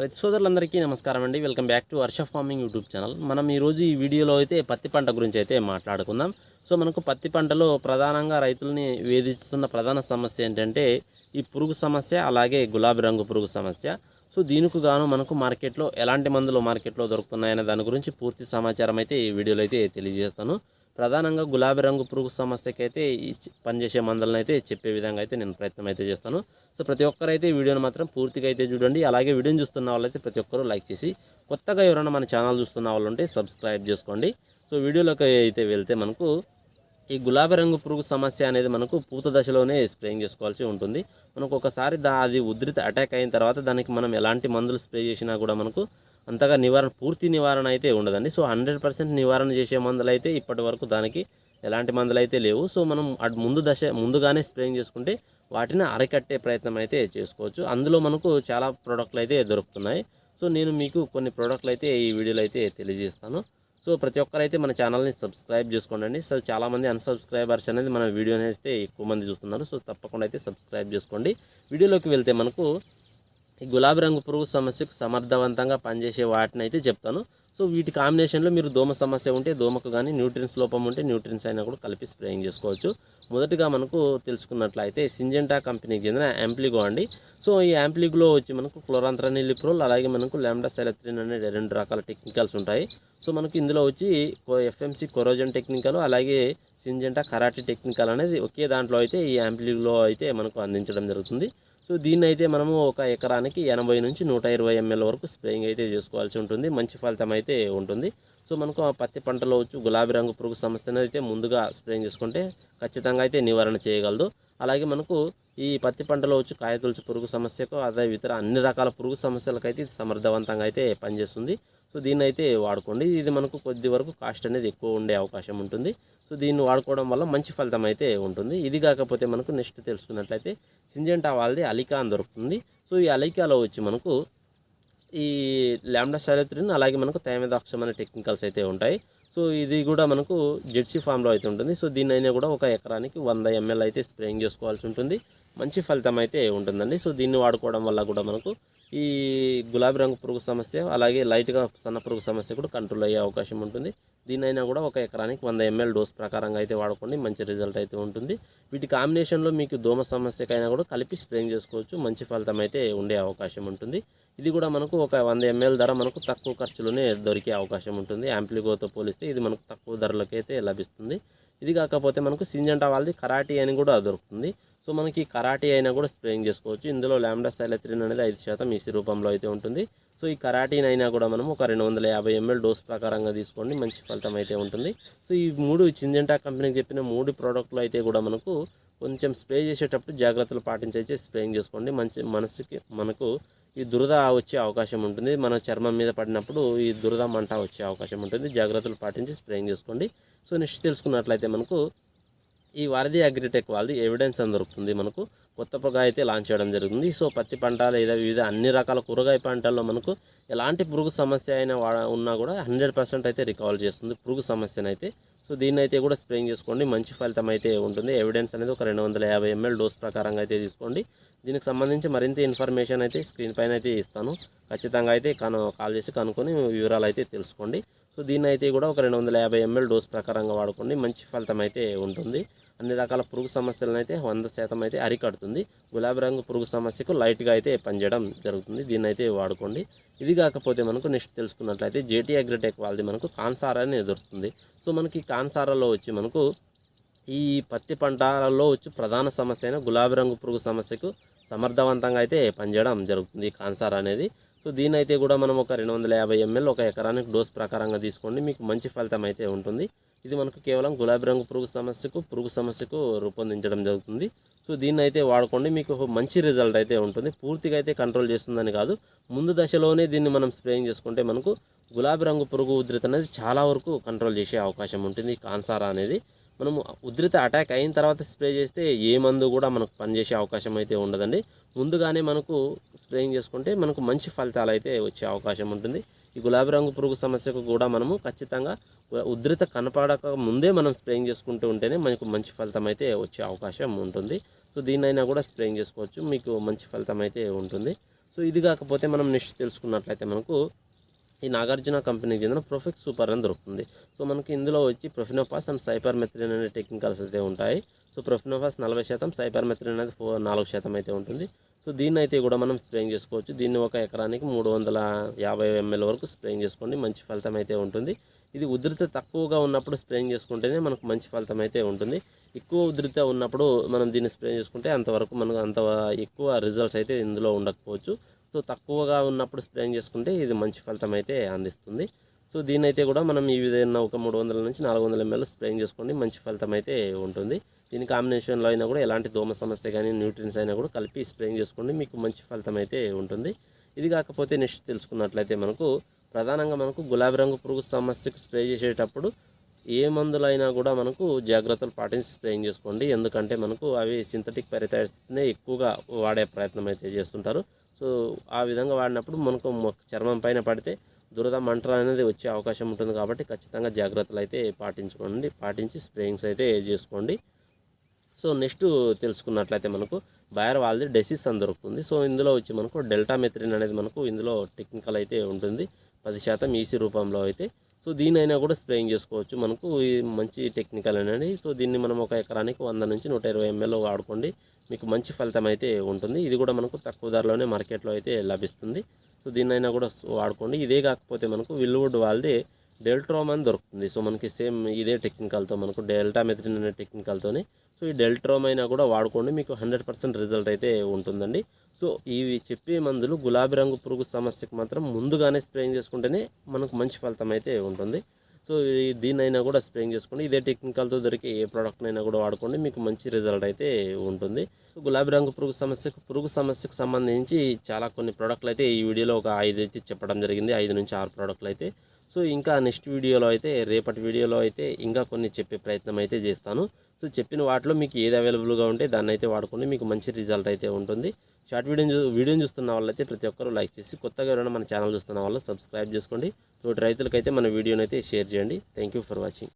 రైతు సోదరులందరికీ నమస్కారం అండి. Welcome back to Varsha farming YouTube channel. మనం ఈరోజు ఈ వీడియోలో అయితే పత్తి పంట గురించి అయితే మాట్లాడుకుందాం. సో మనకు పత్తి పంటలో ప్రధానంగా రైతులని వేధిస్తున్న ప్రధాన సమస్య ఏంటంటే ఈ పురుగు సమస్య అలాగే గులాబీ రంగు పురుగు సమస్య. సో దీనికి గాను మనకు మార్కెట్లో ఎలాంటి మందులు మార్కెట్లో దొరుకుతున్నాయనే దాని గురించి పూర్తి సమాచారం అయితే ఈ వీడియోలో అయితే తెలియజేస్తాను. ప్రధానంగా గులాబీ రంగు పురుగు సమస్యకి అయితే ఈ పనిచేసే మందులను అయితే చెప్పే విధంగా అయితే నేను ప్రయత్నం అయితే చేస్తాను. సో ప్రతి ఒక్కరైతే వీడియోని మాత్రం పూర్తిగా అయితే చూడండి. అలాగే వీడియోని చూస్తున్న వాళ్ళైతే ప్రతి ఒక్కరూ లైక్ చేసి కొత్తగా ఎవరైనా మన ఛానల్ చూస్తున్న వాళ్ళు ఉంటే సబ్స్క్రైబ్ చేసుకోండి. సో వీడియోలోకి అయితే వెళ్తే మనకు ఈ గులాబీ రంగు పురుగు సమస్య అనేది మనకు పూత దశలోనే స్ప్రేయింగ్ చేసుకోవాల్సి ఉంటుంది. మనకు ఒకసారి దా అది ఉధృత అటాక్ అయిన తర్వాత దానికి మనం ఎలాంటి మందులు స్ప్రే చేసినా కూడా మనకు అంతగా నివారణ పూర్తి నివారణ అయితే ఉండదండి. సో హండ్రెడ్ పర్సెంట్ నివారణ చేసే మందులు అయితే ఇప్పటి వరకు దానికి ఎలాంటి మందులు అయితే లేవు. సో మనం అటు ముందు దశ ముందుగానే స్ప్రేయింగ్ చేసుకుంటే వాటిని అరికట్టే ప్రయత్నం అయితే చేసుకోవచ్చు. అందులో మనకు చాలా ప్రోడక్ట్లు అయితే దొరుకుతున్నాయి. సో నేను మీకు కొన్ని ప్రోడక్ట్లు అయితే ఈ వీడియోలో అయితే తెలియజేస్తాను. సో ప్రతి ఒక్కరైతే మన ఛానల్ని సబ్స్క్రైబ్ చేసుకోండి. సో చాలామంది అన్సబ్స్క్రైబర్స్ అనేది మన వీడియోని అయితే ఎక్కువ మంది చూస్తున్నారు. సో తప్పకుండా అయితే సబ్స్క్రైబ్ చేసుకోండి. వీడియోలోకి వెళ్తే మనకు ఈ గులాబీ రంగు పురుగు సమస్యకు సమర్థవంతంగా పనిచేసే వాటిని అయితే చెప్తాను. సో వీటి కాంబినేషన్లో మీరు దోమ సమస్య ఉంటే దోమకు కానీ న్యూట్రిన్స్ లోపం ఉంటే న్యూట్రిన్స్ అయినా కూడా కలిపి స్ప్రేయింగ్ చేసుకోవచ్చు. మొదటిగా మనకు తెలుసుకున్నట్లయితే సింజెంటా కంపెనీకి చెందిన యాంప్లిగో అండి. సో ఈ యాంప్లిగ్లో వచ్చి మనకు క్లోరాంత్రనిలిప్రోల్ అలాగే మనకు ల్యాండా సెలెత్రిన్ అనే రెండు రకాల టెక్నికల్స్ ఉంటాయి. సో మనకు ఇందులో వచ్చి ఎఫ్ఎంసి కొరోజన్ టెక్నికల్ అలాగే సింజెంటా కరాటీ టెక్నికల్ అనేది ఒకే దాంట్లో అయితే ఈ యాంప్లిగ్లో అయితే మనకు అందించడం జరుగుతుంది. సో దీన్ని అయితే మనము ఒక ఎకరానికి ఎనభై నుంచి నూట ఇరవై ఎంఎల్ వరకు స్ప్రేయింగ్ అయితే చేసుకోవాల్సి ఉంటుంది. మంచి ఫలితం అయితే ఉంటుంది. సో మనకు ఆ పత్తి పంటలో వచ్చి గులాబీ రంగు పురుగు సమస్యను అయితే ముందుగా స్ప్రేయింగ్ చేసుకుంటే ఖచ్చితంగా అయితే నివారణ చేయగలదు. అలాగే మనకు ఈ పత్తి పంటలో వచ్చి కాయతొలుచు పురుగు సమస్యకు అదే ఇతర అన్ని రకాల పురుగు సమస్యలకైతే ఇది సమర్థవంతంగా అయితే పనిచేస్తుంది. సో దీన్ని అయితే వాడుకోండి. ఇది మనకు కొద్ది వరకు కాస్ట్ అనేది ఎక్కువ ఉండే అవకాశం ఉంటుంది. సో దీన్ని వాడుకోవడం వల్ల మంచి ఫలితం అయితే ఉంటుంది. ఇది కాకపోతే మనకు నెక్స్ట్ తెలుసుకున్నట్లయితే సింజెంటా వాళ్ళది అలికా అని దొరుకుతుంది. సో ఈ అలికాలో వచ్చి మనకు ఈ ల్యాండా సాలిత్రిన్ అలాగే మనకు తైమదాక్షం అనే టెక్నికల్స్ అయితే ఉంటాయి. సో ఇది కూడా మనకు జెర్సీ ఫామ్లో అయితే ఉంటుంది. సో దీని అయినా కూడా ఒక ఎకరానికి వంద ఎంఎల్ అయితే స్ప్రేయింగ్ చేసుకోవాల్సి ఉంటుంది. మంచి ఫలితం అయితే ఉంటుందండి. సో దీన్ని వాడుకోవడం వల్ల కూడా మనకు ఈ గులాబీ రంగు పురుగు సమస్య అలాగే లైట్గా సన్న పురుగు సమస్య కూడా కంట్రోల్ అయ్యే అవకాశం ఉంటుంది. దీనైనా కూడా ఒక ఎకరానికి వంద ఎంఎల్ డోస్ ప్రకారంగా అయితే వాడుకోండి. మంచి రిజల్ట్ అయితే ఉంటుంది. వీటి కాంబినేషన్లో మీకు దోమ సమస్యకైనా కూడా కలిపి స్ప్రేయింగ్ చేసుకోవచ్చు. మంచి ఫలితం అయితే ఉండే అవకాశం ఉంటుంది. ఇది కూడా మనకు ఒక వంద ఎంఎల్ ధర మనకు తక్కువ ఖర్చులోనే దొరికే అవకాశం ఉంటుంది. యాంప్లిగోతో పోలిస్తే ఇది మనకు తక్కువ ధరలకైతే లభిస్తుంది. ఇది కాకపోతే మనకు సింజంటా వాళ్ళది కరాటీ అని కూడా దొరుకుతుంది. సో మనకి కరాటీ అయినా కూడా స్ప్రేయింగ్ చేసుకోవచ్చు. ఇందులో ల్యాండా సైలత్రిన్ అనేది ఐదు శాతం ఈసీ రూపంలో అయితే ఉంటుంది. సో ఈ కరాటీన్ అయినా కూడా మనం ఒక రెండు వందల యాభై ఎంఎల్ డోస్ ప్రకారంగా తీసుకోండి. మంచి ఫలితం అయితే ఉంటుంది. సో ఈ మూడు చింజంటా కంపెనీకి చెప్పిన మూడు ప్రోడక్ట్లు అయితే కూడా మనకు కొంచెం స్ప్రే చేసేటప్పుడు జాగ్రత్తలు పాటించైతే స్ప్రేయింగ్ చేసుకోండి. మంచి మనసుకి మనకు ఈ దురద వచ్చే అవకాశం ఉంటుంది. మన చర్మం మీద పడినప్పుడు ఈ దురద మంట వచ్చే అవకాశం ఉంటుంది. జాగ్రత్తలు పాటించి స్ప్రేయింగ్ చేసుకోండి. సో నెక్స్ట్ తెలుసుకున్నట్లయితే మనకు ఈ వారధి అగ్రిటెక్ వాళ్ళది ఎవిడెన్స్ అని దొరుకుతుంది మనకు. కొత్త పొగా అయితే లాంచ్ చేయడం జరుగుతుంది. సో పత్తి పంట లేదా వివిధ అన్ని రకాల కూరగాయ పంటల్లో మనకు ఎలాంటి పురుగు సమస్య అయినా వాడ ఉన్నా కూడా హండ్రెడ్ పర్సెంట్ అయితే రికవర్ చేస్తుంది పురుగు సమస్యనైతే. సో దీన్ని అయితే కూడా స్ప్రేయింగ్ చేసుకోండి. మంచి ఫలితం అయితే ఉంటుంది. ఎవిడెన్స్ అనేది ఒక రెండు వందల యాభై ఎంఎల్ డోస్ ప్రకారంగా అయితే తీసుకోండి. దీనికి సంబంధించి మరింత ఇన్ఫర్మేషన్ అయితే స్క్రీన్ పైన అయితే ఇస్తాను. ఖచ్చితంగా అయితే కను కాల్ చేసి కనుక్కొని వివరాలు అయితే తెలుసుకోండి. సో దీన్ని అయితే కూడా ఒక రెండు వందల యాభై ఎంఎల్ డోస్ ప్రకారంగా వాడుకోండి. మంచి ఫలితం అయితే ఉంటుంది. అన్ని రకాల పురుగు సమస్యలను అయితే వంద శాతం అయితే అరికడుతుంది. గులాబీ రంగు పురుగు సమస్యకు లైట్గా అయితే పనిచేయడం జరుగుతుంది. దీన్ని అయితే వాడుకోండి. ఇది కాకపోతే మనకు నెక్స్ట్ తెలుసుకున్నట్లయితే జేటీ అగ్రిటెక్ వాళ్ళది మనకు కాన్సారా అని దొరుకుతుంది సో మనకి కాన్సారాలో వచ్చి మనకు ఈ పత్తి పంటలలో వచ్చి ప్రధాన సమస్య అయిన గులాబీ రంగు పురుగు సమస్యకు సమర్థవంతంగా అయితే పనిచేయడం జరుగుతుంది కాన్సార్ అనేది. సో దీని అయితే కూడా మనం ఒక రెండు వందల యాభై ఎంఎల్ ఒక ఎకరానికి డోస్ ప్రకారంగా తీసుకోండి. మీకు మంచి ఫలితం అయితే ఉంటుంది. ఇది మనకు కేవలం గులాబీ రంగు పురుగు సమస్యకు పురుగు సమస్యకు రూపొందించడం జరుగుతుంది. సో దీన్ని అయితే వాడుకోండి. మీకు మంచి రిజల్ట్ అయితే ఉంటుంది. పూర్తిగా అయితే కంట్రోల్ చేస్తుందని కాదు. ముందు దశలోనే దీన్ని మనం స్ప్రేయింగ్ చేసుకుంటే మనకు గులాబీ రంగు పురుగు ఉధృతి అనేది చాలా వరకు కంట్రోల్ చేసే అవకాశం ఉంటుంది. కాన్సారా అనేది మనము ఉధృత అటాక్ అయిన తర్వాత స్ప్రే చేస్తే ఏ మందు కూడా మనకు పనిచేసే అవకాశం అయితే ఉండదండి. ముందుగానే మనకు స్ప్రేయింగ్ చేసుకుంటే మనకు మంచి ఫలితాలు అయితే వచ్చే అవకాశం ఉంటుంది. ఈ గులాబీ రంగు పురుగు సమస్యకు కూడా మనము ఖచ్చితంగా ఉధృత కనపడక ముందే మనం స్ప్రేయింగ్ చేసుకుంటూ ఉంటేనే మనకు మంచి ఫలితం అయితే వచ్చే అవకాశం ఉంటుంది. సో దీన్నైనా కూడా స్ప్రేయింగ్ చేసుకోవచ్చు. మీకు మంచి ఫలితం అయితే ఉంటుంది. సో ఇది కాకపోతే మనం నెక్స్ట్ తెలుసుకున్నట్లయితే మనకు ఈ నాగార్జున కంపెనీకి చెందిన ప్రొఫెక్ట్ సూపర్ అని దొరుకుతుంది. సో మనకి ఇందులో వచ్చి ప్రొఫినోపాస్ అండ్ సైపర్ మెథ్రిన్ అనే టెక్నికల్స్ అయితే ఉంటాయి. సో ప్రొఫినోపాస్ నలభై శాతం సైపర్ మెథ్రిన్ అనేది ఫో నాలుగు శాతం అయితే ఉంటుంది. సో దీన్ని అయితే కూడా మనం స్ప్రేయింగ్ చేసుకోవచ్చు. దీన్ని ఒక ఎకరానికి మూడు వందల యాభై ఎంఎల్ వరకు స్ప్రేయింగ్ చేసుకోండి. మంచి ఫలితం అయితే ఉంటుంది. ఇది ఉధృత తక్కువగా ఉన్నప్పుడు స్ప్రేయింగ్ చేసుకుంటేనే మనకు మంచి ఫలితం అయితే ఉంటుంది. ఎక్కువ ఉధృత ఉన్నప్పుడు మనం దీన్ని స్ప్రే చేసుకుంటే అంతవరకు మనకు అంత ఎక్కువ రిజల్ట్స్ అయితే ఇందులో ఉండకపోవచ్చు. సో తక్కువగా ఉన్నప్పుడు స్ప్రేయింగ్ చేసుకుంటే ఇది మంచి ఫలితం అయితే అందిస్తుంది. సో దీనైతే కూడా మనం ఈ విధంగా ఒక మూడు వందల నుంచి నాలుగు వందల ఎంఎల్ స్ప్రేయింగ్ చేసుకోండి మంచి ఫలితం అయితే ఉంటుంది. దీని కాంబినేషన్లో అయినా కూడా ఎలాంటి దోమ సమస్య కానీ న్యూట్రియన్స్ అయినా కూడా కలిపి స్ప్రేయింగ్ చేసుకోండి మీకు మంచి ఫలితం అయితే ఉంటుంది. ఇది కాకపోతే నెక్స్ట్ తెలుసుకున్నట్లయితే మనకు ప్రధానంగా మనకు గులాబీ రంగు పురుగు సమస్యకు స్ప్రే చేసేటప్పుడు ఏ మందులైనా కూడా మనకు జాగ్రత్తలు పాటించి స్ప్రేయింగ్ చేసుకోండి. ఎందుకంటే మనకు అవి సింథటిక్ పెరిథైడ్స్నే ఎక్కువగా వాడే ప్రయత్నం అయితే చేస్తుంటారు. సో ఆ విధంగా వాడినప్పుడు మనకు చర్మం పైన పడితే దురద మంటలు అనేది వచ్చే అవకాశం ఉంటుంది కాబట్టి ఖచ్చితంగా జాగ్రత్తలు అయితే పాటించుకోండి. పాటించి స్ప్రేయింగ్స్ అయితే చేసుకోండి. సో నెక్స్ట్ తెలుసుకున్నట్లయితే మనకు బయర్ వాళ్ళది డెసిస్ అని దొరుకుతుంది. సో ఇందులో వచ్చి మనకు డెల్టా మెథ్రిన్ అనేది మనకు ఇందులో టెక్నికల్ అయితే ఉంటుంది. పది శాతం ఈసీ రూపంలో అయితే. సో దీనైనా కూడా స్ప్రేయింగ్ చేసుకోవచ్చు. మనకు ఈ మంచి టెక్నికల్ అనేది. సో దీన్ని మనం ఒక ఎకరానికి వంద నుంచి నూట ఇరవై ఎంఎల్ వాడుకోండి. మీకు మంచి ఫలితం అయితే ఉంటుంది. ఇది కూడా మనకు తక్కువ ధరలోనే మార్కెట్లో అయితే లభిస్తుంది. సో దీన్నైనా కూడా వాడుకోండి. ఇదే కాకపోతే మనకు విల్వుడ్ వాళ్ళది డెల్ట్రోమ్ అని దొరుకుతుంది. సో మనకి సేమ్ ఇదే టెక్నికల్తో మనకు డెల్టా మెథ్రిన్ అనే టెక్నికల్తోనే సో ఈ డెల్ట్రోమ్ అయినా కూడా వాడుకోండి. మీకు హండ్రెడ్ పర్సెంట్ రిజల్ట్ అయితే ఉంటుందండి. సో ఇవి చెప్పే మందులు గులాబీ రంగు పురుగు సమస్యకు మాత్రం ముందుగానే స్ప్రేయింగ్ చేసుకుంటేనే మనకు మంచి ఫలితం అయితే ఉంటుంది. సో దీన్నైనా కూడా స్ప్రేయింగ్ చేసుకోండి. ఇదే టెక్నికల్తో దొరికే ఏ ప్రోడక్ట్నైనా కూడా వాడుకోండి. మీకు మంచి రిజల్ట్ అయితే ఉంటుంది. సో గులాబీ రంగు పురుగు సమస్యకు పురుగు సమస్యకు సంబంధించి చాలా కొన్ని ప్రోడక్ట్లు అయితే ఈ వీడియోలో ఒక ఐదు అయితే చెప్పడం జరిగింది. ఐదు నుంచి ఆరు ప్రోడక్ట్లు అయితే సో ఇంకా నెక్స్ట్ వీడియోలో అయితే రేపటి వీడియోలో అయితే ఇంకా కొన్ని చెప్పే ప్రయత్నం అయితే చేస్తాను. సో చెప్పిన వాటిలో మీకు ఏది అవైలబుల్గా ఉంటే దాన్ని అయితే వాడుకోండి. మీకు మంచి రిజల్ట్ అయితే ఉంటుంది. షార్ట్ వీడియో వీడియోని చూస్తున్న వాళ్ళైతే ప్రతి ఒక్కరూ లైక్ చేసి కొత్తగా ఎవరైనా మన ఛానల్ చూస్తున్న వాళ్ళు సబ్స్క్రైబ్ చేసుకోండి. తోటి రైతులకైతే మన వీడియోని అయితే షేర్ చేయండి. Thank you for watching